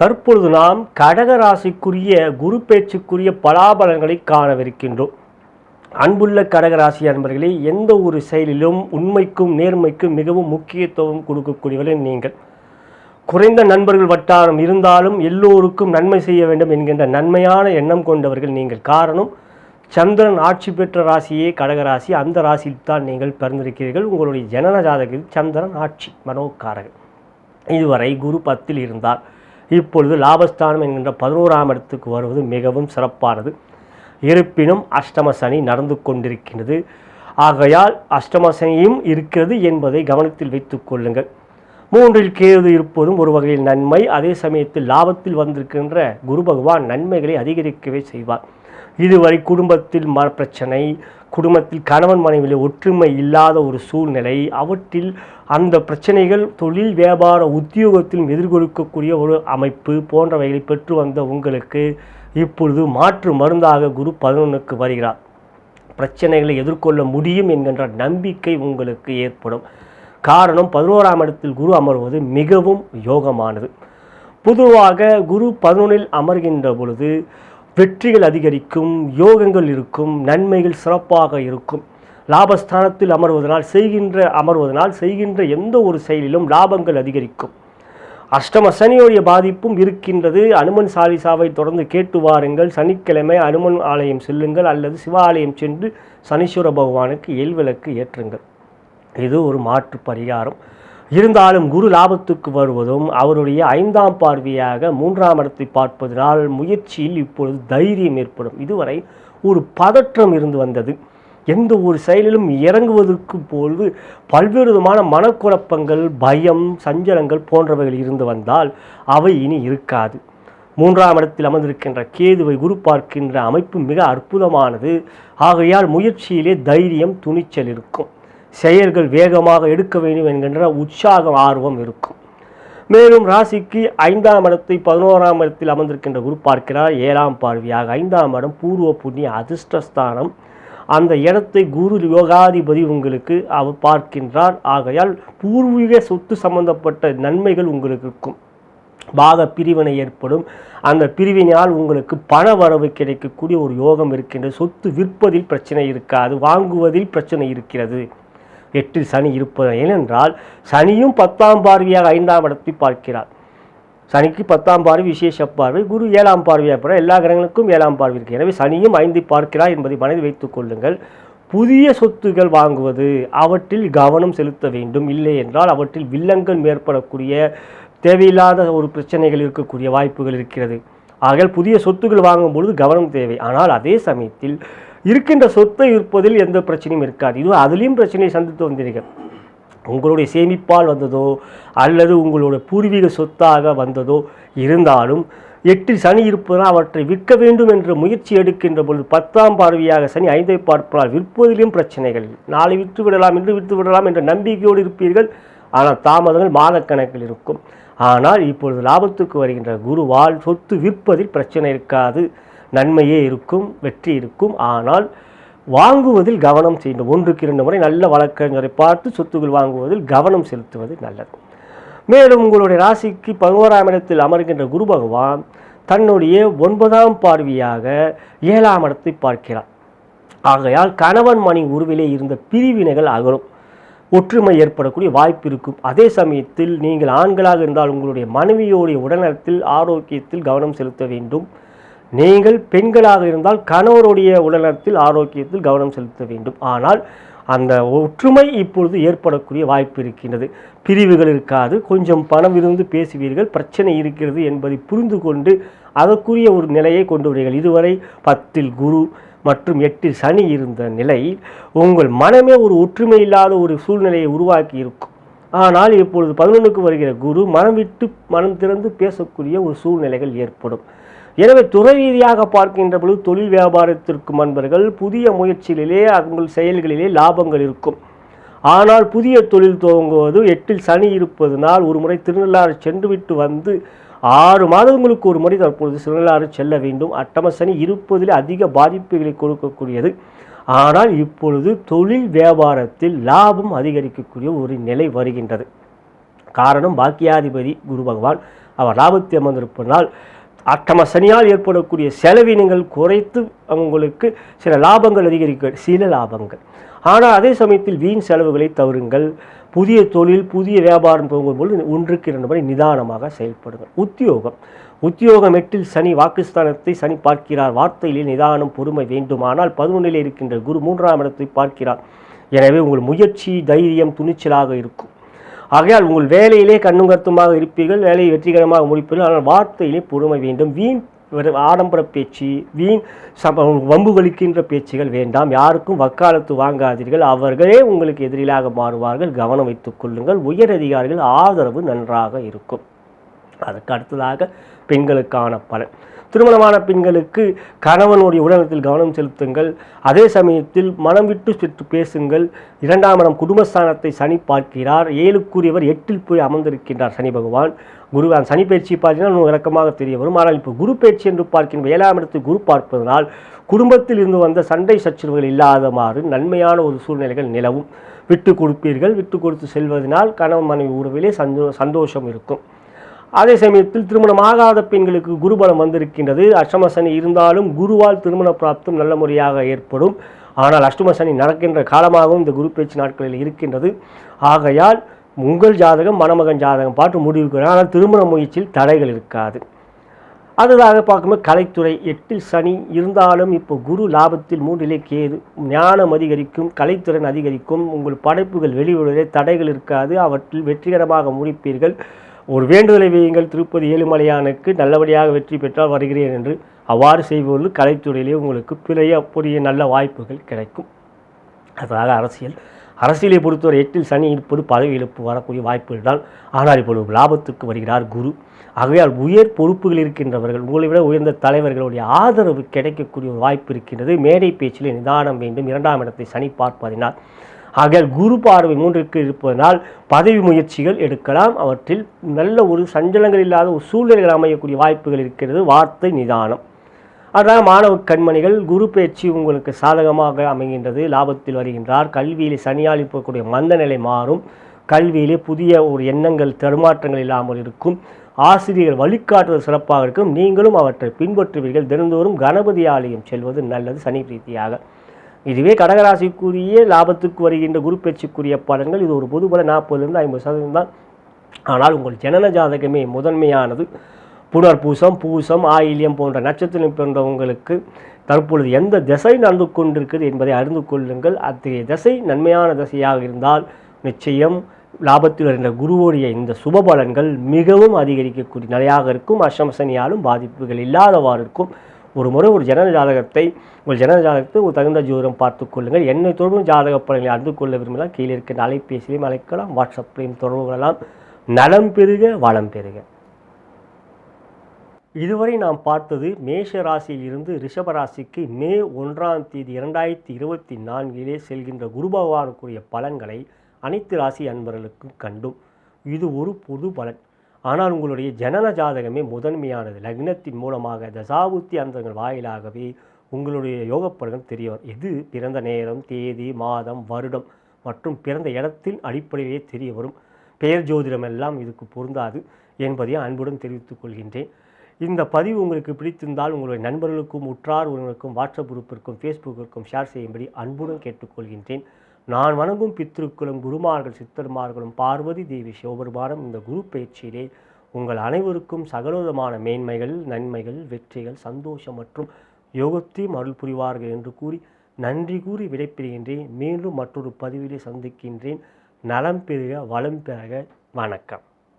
தற்பொழுது நாம் கடக ராசிக்குரிய குரு பேச்சுக்குரிய பலாபலன்களை காணவிருக்கின்றோம். அன்புள்ள கடகராசி அன்பர்களே எந்த ஒரு செயலிலும் உண்மைக்கும் நேர்மைக்கும் மிகவும் முக்கியத்துவம் கொடுக்கக்கூடியவர்கள் நீங்கள். குறைந்த நண்பர்கள் வட்டாரம் இருந்தாலும் எல்லோருக்கும் நன்மை செய்ய வேண்டும் என்கின்ற நன்மையான எண்ணம் கொண்டவர்கள் நீங்கள். காரணம் சந்திரன் ஆட்சி பெற்ற ராசியே கடகராசி. அந்த ராசியில் தான் நீங்கள் பிறந்திருக்கிறீர்கள். உங்களுடைய ஜனன ஜாதகத்தில் சந்திரன் ஆட்சி மனோக்காரகன். இதுவரை குரு பத்தில் இருந்தால் இப்பொழுது லாபஸ்தானம் என்கின்ற பதினோராம் இடத்துக்கு வருவது மிகவும் சிறப்பானது. இருப்பினும் அஷ்டம சனி நடந்து கொண்டிருக்கின்றது. ஆகையால் அஷ்டம சனியும் இருக்கிறது என்பதை கவனத்தில் வைத்துக் கொள்ளுங்கள். மூன்றில் கேது இருப்பதும் ஒரு வகையில் நன்மை. அதே சமயத்தில் லாபத்தில் வந்திருக்கின்ற குரு பகவான் நன்மைகளை அதிகரிக்கவே செய்வார். இதுவரை குடும்பத்தில் மன பிரச்சனை குடும்பத்தில் கணவன் மனைவியில் ஒற்றுமை இல்லாத ஒரு சூழ்நிலை அவற்றில் அந்த பிரச்சனைகள் தொழில் வியாபார உத்தியோகத்திலும் எதிர்கொடுக்கக்கூடிய ஒரு அமைப்பு போன்றவைகளை பெற்று வந்த உங்களுக்கு இப்பொழுது மாற்று மருந்தாக குரு பதினொன்றுக்கு வருகிறார். பிரச்சனைகளை எதிர்கொள்ள முடியும் என்கின்ற நம்பிக்கை உங்களுக்கு ஏற்படும். காரணம் பதினோராம் இடத்தில் குரு அமர்வது மிகவும் யோகமானது. பொதுவாக குரு பதினொன்றில் அமர்கின்ற பொழுது வெற்றிகள் அதிகரிக்கும் யோகங்கள் இருக்கும் நன்மைகள் சிறப்பாக இருக்கும். லாபஸ்தானத்தில் அமர்வதனால் செய்கின்ற அமர்வதனால் செய்கின்ற எந்த ஒரு செயலிலும் லாபங்கள் அதிகரிக்கும். அஷ்டம சனியுடைய பாதிப்பும் இருக்கின்றது. அனுமன் சாலிசாவை தொடர்ந்து கேட்டு வாருங்கள். சனிக்கிழமை அனுமன் ஆலயம் செல்லுங்கள். அல்லது சிவாலயம் சென்று சனீஸ்வர பகவானுக்கு எல்விளக்கு ஏற்றுங்கள். இது ஒரு மாற்று பரிகாரம். இருந்தாலும் குரு லாபத்துக்கு வருவதும் அவருடைய ஐந்தாம் பார்வையாக மூன்றாம் இடத்தை பார்ப்பதனால் முயற்சியில் இப்பொழுது தைரியம் ஏற்படும். இதுவரை ஒரு பதற்றம் இருந்து வந்தது. எந்த ஒரு செயலிலும் இறங்குவதற்கு போது பல்வேறு விதமான மனக்குழப்பங்கள் பயம் சஞ்சலங்கள் போன்றவைகள் இருந்து வந்தால் அவை இனி இருக்காது. மூன்றாம் இடத்தில் அமர்ந்திருக்கின்ற கேதுவை குரு பார்க்கின்ற அமைப்பு மிக அற்புதமானது. ஆகையால் முயற்சியிலே தைரியம் துணிச்சல் இருக்கும். செயல்கள் வேகமாக எடுக்க வேண்டும் என்கின்ற உற்சாகம் ஆர்வம் இருக்கும். மேலும் ராசிக்கு ஐந்தாம் இடத்தை பதினோராம் இடத்தில் அமர்ந்திருக்கின்ற குரு பார்க்கிறார் ஏழாம் பார்வையாக ஐந்தாம் இடம் பூர்வ புண்ணிய அதிர்ஷ்டஸ்தானம். அந்த இடத்தை குரு யோகாதிபதி உங்களுக்கு அவர் பார்க்கின்றார். ஆகையால் பூர்வீக சொத்து சம்பந்தப்பட்ட நன்மைகள் உங்களுக்கு இருக்கும். பாக பிரிவினை ஏற்படும். அந்த பிரிவினால் உங்களுக்கு பண வரவு கிடைக்கக்கூடிய ஒரு யோகம் இருக்கின்றது சொத்து விற்பதில் பிரச்சனை இருக்காது. வாங்குவதில் பிரச்சனை இருக்கிறது. எட்டில் சனி இருப்பது ஏனென்றால் சனியும் பத்தாம் பார்வையாக ஐந்தாம் இடத்தை பார்க்கிறார். சனிக்கு பத்தாம் பார்வை விசேஷ பார்வை குரு ஏழாம் பார்வையாக போகிற எல்லா கிரகங்களுக்கும் ஏழாம் பார்வை இருக்குது எனவே சனியும் ஐந்து பார்க்கிறார் என்பதை மனதில் வைத்துக் கொள்ளுங்கள். புதிய சொத்துகள் வாங்குவது அவற்றில் கவனம் செலுத்த வேண்டும். இல்லை என்றால் அவற்றில் வில்லங்கள் மேற்படக்கூடிய தேவையில்லாத ஒரு பிரச்சனைகள் இருக்கக்கூடிய வாய்ப்புகள் இருக்கிறது. ஆகையால் புதிய சொத்துக்கள் வாங்கும் பொழுது கவனம் தேவை. ஆனால் அதே சமயத்தில் இருக்கின்ற சொத்தை இருப்பதில் எந்த பிரச்சனையும் இருக்காது. இதுவும் அதுலேயும் பிரச்சனையை சந்தித்து வந்தீர்கள். உங்களுடைய சேமிப்பால் வந்ததோ அல்லது உங்களுடைய பூர்வீக சொத்தாக வந்ததோ இருந்தாலும் எட்டில் சனி இருப்பதனால் அவற்றை விற்க வேண்டும் என்ற முயற்சி எடுக்கின்ற பொழுது பத்தாம் பார்வையாக சனி ஐந்தை பார்ப்பதால் விற்பதிலும் பிரச்சனைகள் நாளை விற்று விடலாம் இன்று விற்று விடலாம் என்ற நம்பிக்கையோடு இருப்பீர்கள். ஆனால் தாமதங்கள் மாதக்கணக்கில் இருக்கும். ஆனால் இப்பொழுது லாபத்துக்கு வருகின்ற குருவால் சொத்து விற்பதில் பிரச்சனை இருக்காது. நன்மையே இருக்கும் வெற்றி இருக்கும். ஆனால் வாங்குவதில் கவனம் செய்யணும் ஒன்றுக்கு இரண்டு முறை நல்ல வழக்கறிஞரை பார்த்து சொத்துக்கள் வாங்குவதில் கவனம் செலுத்துவது நல்லது. மேலும் உங்களுடைய ராசிக்கு பதினோராம் இடத்தில் அமர்கின்ற குரு பகவான் தன்னுடைய ஒன்பதாம் பார்வையாக ஏழாம் இடத்தை பார்க்கிறார். ஆகையால் கணவன் மணி உருவிலே இருந்த பிரிவினைகள் அகலும். ஒற்றுமை ஏற்படக்கூடிய வாய்ப்பு இருக்கும். அதே சமயத்தில் நீங்கள் ஆண்களாக இருந்தால் உங்களுடைய மனைவியோடைய உடல்நலத்தில் ஆரோக்கியத்தில் கவனம் செலுத்த வேண்டும். நீங்கள் பெண்களாக இருந்தால் கணவருடைய உடல்நலத்தில் ஆரோக்கியத்தில் கவனம் செலுத்த வேண்டும். ஆனால் அந்த ஒற்றுமை இப்பொழுது ஏற்படக்கூடிய வாய்ப்பு இருக்கின்றது. பிரிவுகள் இருக்காது. கொஞ்சம் பணம் இருந்து பேசுவீர்கள். பிரச்சனை இருக்கிறது என்பதை புரிந்து கொண்டு அதற்குரிய ஒரு நிலையை கொண்டு வருவீர்கள். இதுவரை பத்தில் குரு மற்றும் எட்டில் சனி இருந்த நிலையில் உங்கள் மனமே ஒரு ஒற்றுமை இல்லாத ஒரு சூழ்நிலையை உருவாக்கி இருக்கும். ஆனால் இப்பொழுது பதினொன்றுக்கு வருகிற குரு மனம் விட்டு மனம் திறந்து பேசக்கூடிய ஒரு சூழ்நிலைகள் ஏற்படும். எனவே துறை ரீதியாக பார்க்கின்ற பொழுது தொழில் வியாபாரத்திற்கும் அன்பர்கள் புதிய முயற்சிகளிலே உங்கள் செயல்களிலே லாபங்கள் இருக்கும். ஆனால் புதிய தொழில் துவங்குவது எட்டில் சனி இருப்பதனால் ஒரு முறை திருநள்ளாறு சென்றுவிட்டு வந்து ஆறு மாதங்களுக்கு ஒரு முறை தற்பொழுது திருநள்ளாறு செல்ல வேண்டும். அட்டம சனி இருப்பதில் அதிக பாதிப்புகளை கொடுக்கக்கூடியது. ஆனால் இப்பொழுது தொழில் வியாபாரத்தில் லாபம் அதிகரிக்கக்கூடிய ஒரு நிலை வருகின்றது. காரணம் பாக்கியாதிபதி குரு பகவான். அவர் லாபத்தை அமர்ந்திருப்பதனால் அட்டம சனியால் ஏற்படக்கூடிய செலவினங்கள் குறைத்து அவங்களுக்கு சில லாபங்கள் அதிகரிக்க சில லாபங்கள். ஆனால் அதே சமயத்தில் வீண் செலவுகளை தவறுங்கள். புதிய தொழில் புதிய வியாபாரம் போகும்போது ஒன்றுக்கு இரண்டு முறை நிதானமாக செயல்படுங்கள். உத்தியோகம். உத்தியோகம் எட்டில் சனி வாக்குஸ்தானத்தை சனி பார்க்கிறார். வார்த்தையிலே நிதானம் பொறுமை வேண்டுமானால் பதினொன்றிலே இருக்கின்ற குரு மூன்றாம் இடத்தை பார்க்கிறார். எனவே உங்கள் முயற்சி தைரியம் துணிச்சலாக இருக்கும். ஆகையால் உங்கள் வேலையிலே கண்ணும் கருத்துமாக இருப்பீர்கள் வேலையை வெற்றிகரமாக முடிப்பீர்கள். ஆனால் வார்த்தையிலே பொறுமை வேண்டும். வீண் ஆடம்பர பேச்சு வீண் சம வம்பு வலிக்கின்ற பேச்சுகள் வேண்டாம். யாருக்கும் வக்காலத்து வாங்காதீர்கள். அவர்களே உங்களுக்கு எதிரிலாக மாறுவார்கள். கவனம் வைத்துக் கொள்ளுங்கள். உயர் அதிகாரிகள் ஆதரவு நன்றாக இருக்கும். அதற்கு அடுத்ததாக பெண்களுக்கான பலன். திருமணமான பெண்களுக்கு கணவனுடைய உடலத்தில் கவனம் செலுத்துங்கள். அதே சமயத்தில் மனம் விட்டு சுற்று பேசுங்கள். இரண்டாம் இடம் குடும்பஸ்தானத்தை சனி பார்க்கிறார். ஏழுக்குரியவர் எட்டில் போய் அமர்ந்திருக்கின்றார் சனி பகவான். குரு அந்த சனி பயிற்சி பார்த்தீங்கன்னா இன்னும் விளக்கமாக தெரிய வரும். ஆனால் இப்போ குரு பயிற்சி என்று பார்க்கின்ற ஏழாம் இடத்தை குரு பார்ப்பதனால் குடும்பத்தில் இருந்து வந்த சண்டை சச்சரவுகள் இல்லாதமாறு நன்மையான ஒரு சூழ்நிலைகள் நிலவும். விட்டு கொடுப்பீர்கள். விட்டு கொடுத்து செல்வதனால் கணவன் மனைவி உறவிலே சந்தோ சந்தோஷம் இருக்கும். அதே சமயத்தில் திருமணம் ஆகாத பெண்களுக்கு குருபலம் வந்திருக்கின்றது. அஷ்டம சனி இருந்தாலும் குருவால் திருமண பிராப்தம் நல்ல முறையாக ஏற்படும். ஆனால் அஷ்டம சனி நடக்கின்ற காலமாகவும் இந்த குரு பேச்சு நாட்களில் இருக்கின்றது. ஆகையால் உங்கள் ஜாதகம் மணமகன் ஜாதகம் பார்த்து முடிவுக்கு ஆனால் திருமண முயற்சியில் தடைகள் இருக்காது. அதுதாக பார்க்கும்போது கலைத்துறை எட்டில் சனி இருந்தாலும் இப்போ குரு லாபத்தில் மூன்றிலே கேது. ஞானம் அதிகரிக்கும் கலைத்திறன் அதிகரிக்கும். உங்கள் படைப்புகள் வெளிவருவதே தடைகள் இருக்காது. அவற்றில் வெற்றிகரமாக முடிப்பீர்கள். ஒரு வேண்டுதலை வையுங்கள். திருப்பதி ஏழுமலையானுக்கு நல்லபடியாக வெற்றி பெற்றால் வருகிறேன் என்று அவ்வாறு செய்வது கலைத்துறையிலே உங்களுக்கு பிறைய புரிய நல்ல வாய்ப்புகள் கிடைக்கும். அதாக அரசியல் அரசியலை பொறுத்தவரை எட்டில் சனி இருப்பது பதவி இழப்பு வரக்கூடிய வாய்ப்புகள் தான். ஆனால் இப்பொழுது லாபத்துக்கு வருகிறார் குரு. ஆகையால் உயர் பொறுப்புகள் இருக்கின்றவர்கள் உங்களை விட உயர்ந்த தலைவர்களுடைய ஆதரவு கிடைக்கக்கூடிய ஒரு வாய்ப்பு இருக்கின்றது. மேடை பேச்சிலே நிதானம் வேண்டும். இரண்டாம் இடத்தை சனி பார்ப்பதினால் அகல் குரு பார்வை மூன்றிற்கு இருப்பதனால் பதவி முயற்சிகள் எடுக்கலாம். அவற்றில் நல்ல ஒரு சஞ்சலங்கள் இல்லாத ஒரு சூழ்நிலைகள் அமையக்கூடிய வாய்ப்புகள் இருக்கிறது. வார்த்தை நிதானம். அதனால் மாணவ கண்மணிகள் குரு பயிற்சி உங்களுக்கு சாதகமாக அமைகின்றது. லாபத்தில் வருகின்றார். கல்வியிலே சனியால் இருக்கக்கூடிய மந்த நிலை மாறும். கல்வியிலே புதிய ஒரு எண்ணங்கள் தடுமாற்றங்கள் இல்லாமல் இருக்கும். ஆசிரியர்கள் வழிகாட்டுவது சிறப்பாக இருக்கும். நீங்களும் அவற்றை பின்பற்றுவீர்கள். தினந்தோறும் கணபதி ஆலயம் செல்வது நல்லது. சனி பிரீத்தியாக. இதுவே கடகராசிக்குரிய லாபத்துக்கு வருகின்ற குருப்பெயர்ச்சிக்குரிய பலன்கள். இது ஒரு பொதுபல நாற்பதுலேருந்து ஐம்பது சதவீதம் தான். ஆனால் உங்கள் ஜனன ஜாதகமே முதன்மையானது. புனர்பூசம் பூசம் ஆயில்யம் போன்ற நட்சத்திரம் போன்றவங்களுக்கு தற்பொழுது எந்த திசை நடந்து கொண்டிருக்கிறது என்பதை அறிந்து கொள்ளுங்கள். அத்தகைய திசை நன்மையான திசையாக இருந்தால் நிச்சயம் லாபத்தில் இருந்த குருவுடைய இந்த சுப பலன்கள் மிகவும் அதிகரிக்கக்கூடிய நிலையாக இருக்கும். அஷ்டமசனியாலும் பாதிப்புகள் இல்லாதவாறு இருக்கும். ஒரு முறை ஒரு ஜனன ஜாதகத்தை உங்கள் ஜனன ஜாதகத்தை ஒரு தகுந்த ஜோதிடம் பார்த்துக் கொள்ளுங்கள். என்னை தொடர்பும் ஜாதக பலன்களை அறிந்து கொள்ள விரும்பினால் கீழே இருக்க அலைபேசியிலையும் அழைக்கலாம் வாட்ஸ்அப்லையும் தொடர்பு கொள்ளலாம். நலம் பெறுக வளம் பெருக. இதுவரை நாம் பார்த்தது மேஷ ராசியில் இருந்து ரிஷப ராசிக்கு மே ஒன்றாம் தேதி இரண்டாயிரத்தி இருபத்தி நான்கிலே செல்கின்ற குரு பகவானுக்குரிய பலன்களை அனைத்து ராசி அன்பர்களுக்கும் கண்டும். இது ஒரு பொது பலன். ஆனால் உங்களுடைய ஜனன ஜாதகமே முதன்மையானது. லக்னத்தின் மூலமாக தசாபுத்தி அந்தங்கள் வாயிலாகவே உங்களுடைய யோகப்பலன்கள் தெரிய வரும் இது பிறந்த நேரம் தேதி மாதம் வருடம் மற்றும் பிறந்த இடத்தின் அடிப்படையிலே தெரிய வரும் பெயர் ஜோதிடம் எல்லாம் இதுக்கு பொருந்தாது என்பதையும் அன்புடன் தெரிவித்துக் கொள்கின்றேன். இந்த பதிவு உங்களுக்கு பிடித்திருந்தால் உங்களுடைய நண்பர்களுக்கும் உற்றார் உறவினருக்கும் வாட்ஸ்அப் குரூப்பிற்கும் ஃபேஸ்புக்கிற்கும் ஷேர் செய்யும்படி அன்புடன் கேட்டுக்கொள்கின்றேன். நான் வணங்கும் பித்ருக்களும் குருமார்கள் சித்தர்மார்களும் பார்வதி தேவி சிவபெருமானம் இந்த குரு பயிற்சியிலே உங்கள் அனைவருக்கும் சகலவிதமான மேன்மைகள் நன்மைகள் வெற்றிகள் சந்தோஷம் மற்றும் யோகத்தையும் அருள் புரிவார்கள் என்று கூறி நன்றி கூறி விடைபெறுகின்றேன். மீண்டும் மற்றொரு பதிவிலே சந்திக்கின்றேன். நலம் பெறுக வளம் பெறுக. வணக்கம்.